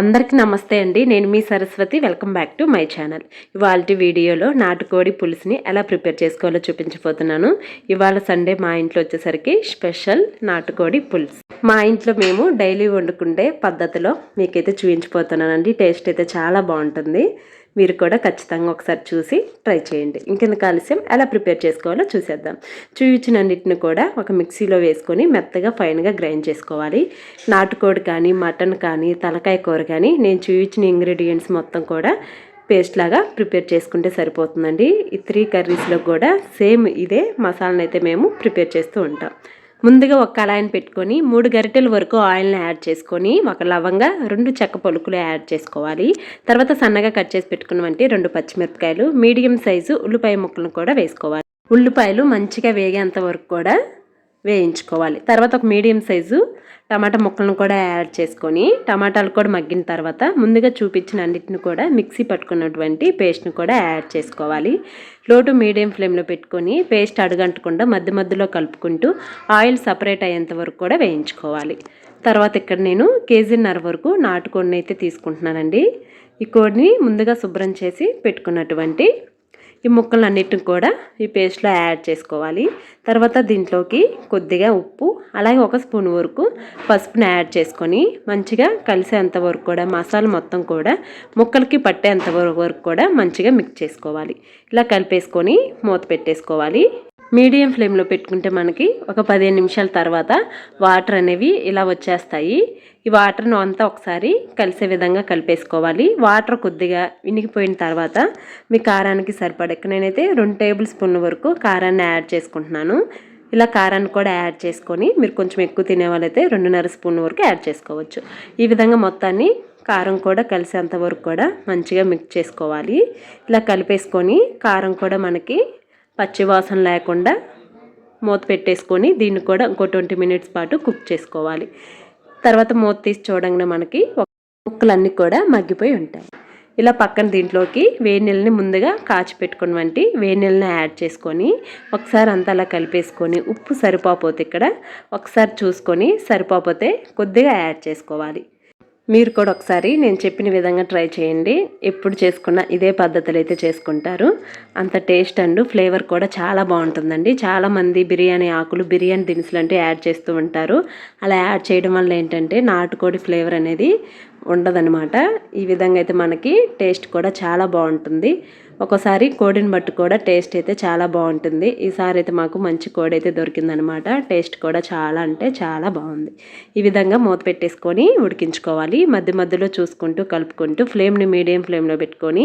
అందరికీ నమస్తే అండి. నేను మీ Saraswati. Welcome back to my channel. ఇవాళ వీడియోలో నాటుకోడి పులుసుని ఎలా ప్రిపేర్ చేసుకోవాలో చూపించబోతున్నాను. ఇవాళ సండే మా ఇంట్లో వచ్చేసరికి స్పెషల్ నాటుకోడి పులుసు. మా ఇంట్లో మేము డైలీ వండుకుంటే పద్ధతిలో మీకైతే చూపించిపోతున్నానండి. టేస్ట్ అయితే చాలా బాగుంటుంది. మీరు కూడా ఖచ్చితంగా ఒకసారి చూసి ట్రై చేయండి. ఇంకెందుకు ఆలస్యం? ఎలా ప్రిపేర్ చేసుకోవాలో చూసేద్దాం. చూపించినన్నిటిని కూడా ఒక మిక్సీలో వేసుకొని మెత్తగా ఫైన్గా గ్రైండ్ చేసుకోవాలి. నాటుకోడి కానీ మటన్ కానీ తలకాయ కూర కానీ నేను చూపించిన ఇంగ్రీడియంట్స్ మొత్తం కూడా పేస్ట్ లాగా ప్రిపేర్ చేసుకుంటే సరిపోతుందండి. ఈ త్రీ కర్రీస్లో కూడా సేమ్ ఇదే మసాలాను అయితే మేము ప్రిపేర్ చేస్తూ ఉంటాం. ముందుగా ఒక కళాయిని పెట్టుకొని మూడు గరిటెల వరకు ఆయిల్ని యాడ్ చేసుకొని ఒక లవంగా రెండు చెక్క పలుకులు యాడ్ చేసుకోవాలి. తర్వాత సన్నగా కట్ చేసి పెట్టుకున్నవంటి రెండు పచ్చిమిరపకాయలు మీడియం సైజు ఉల్లిపాయ ముక్కలను కూడా వేసుకోవాలి. ఉల్లిపాయలు మంచిగా వేగేంత వరకు కూడా వేయించుకోవాలి. తర్వాత ఒక మీడియం సైజు టమాటా ముక్కలను కూడా యాడ్ చేసుకొని టమాటాలు కూడా మగ్గిన తర్వాత ముందుగా చూపించిన అన్నిటిని కూడా మిక్సీ పట్టుకున్నటువంటి పేస్ట్ని కూడా యాడ్ చేసుకోవాలి. లో టు మీడియం ఫ్లేమ్లో పెట్టుకొని పేస్ట్ అడగంటకుండా మధ్య మధ్యలో కలుపుకుంటూ ఆయిల్ సపరేట్ అయ్యేంత వరకు కూడా వేయించుకోవాలి. తర్వాత ఇక్కడ నేను కేజీన్నర వరకు నాటుకోడిని అయితే తీసుకుంటున్నానండి. ఈ కోడిని ముందుగా శుభ్రం చేసి పెట్టుకున్నటువంటి ఈ ముక్కలన్నిటిని కూడా ఈ పేస్ట్లో యాడ్ చేసుకోవాలి. తర్వాత దీంట్లోకి కొద్దిగా ఉప్పు అలాగే ఒక స్పూన్ వరకు పసుపుని యాడ్ చేసుకొని మంచిగా కలిసేంత వరకు కూడా మసాలా మొత్తం కూడా ముక్కలకి పట్టేంత వరకు కూడా మంచిగా మిక్స్ చేసుకోవాలి. ఇలా కలిపేసుకొని మూత పెట్టేసుకోవాలి. మీడియం ఫ్లేమ్లో పెట్టుకుంటే మనకి ఒక పదిహేను నిమిషాల తర్వాత వాటర్ అనేవి ఇలా వచ్చేస్తాయి. ఈ వాటర్ను అంతా ఒకసారి కలిసే విధంగా కలిపేసుకోవాలి. వాటర్ కొద్దిగా వినిగిపోయిన తర్వాత మీ కారానికి సరిపడ నేనైతే రెండు టేబుల్ స్పూన్ల వరకు కారాన్ని యాడ్ చేసుకుంటున్నాను. ఇలా కారాన్ని కూడా యాడ్ చేసుకొని మీరు కొంచెం ఎక్కువ తినే వాళ్ళైతే రెండున్నర స్పూన్ వరకు యాడ్ చేసుకోవచ్చు. ఈ విధంగా మొత్తాన్ని కారం కూడా కలిసేంత వరకు కూడా మంచిగా మిక్స్ చేసుకోవాలి. ఇలా కలిపేసుకొని కారం కూడా మనకి పచ్చివాసన లేకుండా మూత పెట్టేసుకొని దీన్ని కూడా ఇంకో ట్వంటీ మినిట్స్ పాటు కుక్ చేసుకోవాలి. తర్వాత మూత తీసి చూడంగానే మనకి ముక్కలన్నీ కూడా మగ్గిపోయి ఉంటాయి. ఇలా పక్కన దీంట్లోకి వేడి నీళ్ళని ముందుగా కాచి పెట్టుకుని వేడి నీళ్ళని యాడ్ చేసుకొని ఒకసారి అంతా అలా కలిపేసుకొని ఉప్పు సరిపోతే ఇక్కడ ఒకసారి చూసుకొని సరిపోతే కొద్దిగా యాడ్ చేసుకోవాలి. మీరు కూడా ఒకసారి నేను చెప్పిన విధంగా ట్రై చేయండి. ఎప్పుడు చేసుకున్న ఇదే పద్ధతులు అయితే చేసుకుంటారు. అంత టేస్ట్ అండ్ ఫ్లేవర్ కూడా చాలా బాగుంటుందండి. చాలామంది బిర్యానీ ఆకులు బిర్యానీ దినుసులు అంటే యాడ్ చేస్తూ ఉంటారు. అలా యాడ్ చేయడం వల్ల ఏంటంటే నాటుకోడి ఫ్లేవర్ అనేది ఉండదనమాట ఈ విధంగా అయితే మనకి టేస్ట్ కూడా చాలా బాగుంటుంది. ఒకసారి కోడిని బట్టి కూడా టేస్ట్ అయితే చాలా బాగుంటుంది. ఈసారి అయితే మాకు మంచి కోడి అయితే దొరికిందనమాట టేస్ట్ కూడా చాలా అంటే చాలా బాగుంది. ఈ విధంగా మూత పెట్టేసుకొని ఉడికించుకోవాలి. మధ్య మధ్యలో చూసుకుంటూ కలుపుకుంటూ ఫ్లేమ్ని మీడియం ఫ్లేమ్లో పెట్టుకొని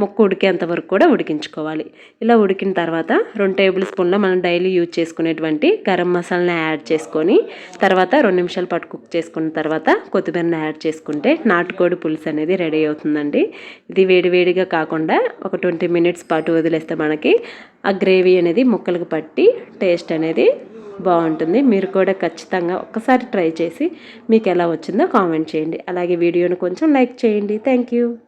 ముక్క ఉడికేంత వరకు కూడా ఉడికించుకోవాలి. ఇలా ఉడికిన తర్వాత రెండు టేబుల్ స్పూన్లో మనం డైలీ యూజ్ చేసుకునేటువంటి గరం మసాలాని యాడ్ చేసుకొని తర్వాత రెండు నిమిషాలు పాటు కుక్ చేసుకున్న తర్వాత కొత్తిమీరని యాడ్ చేసుకుంటే నాటుకోడి పులుసు అనేది రెడీ అవుతుందండి. ఇది వేడివేడిగా కాకుండా ఒక ట్వంటీ మినిట్స్ పాటు వదిలేస్తే మనకి ఆ గ్రేవీ అనేది ముక్కలకు పట్టి టేస్ట్ అనేది బాగుంటుంది. మీరు కూడా ఖచ్చితంగా ఒక్కసారి ట్రై చేసి మీకు ఎలా వచ్చిందో కామెంట్ చేయండి. అలాగే వీడియోను కొంచెం లైక్ చేయండి. Thank you.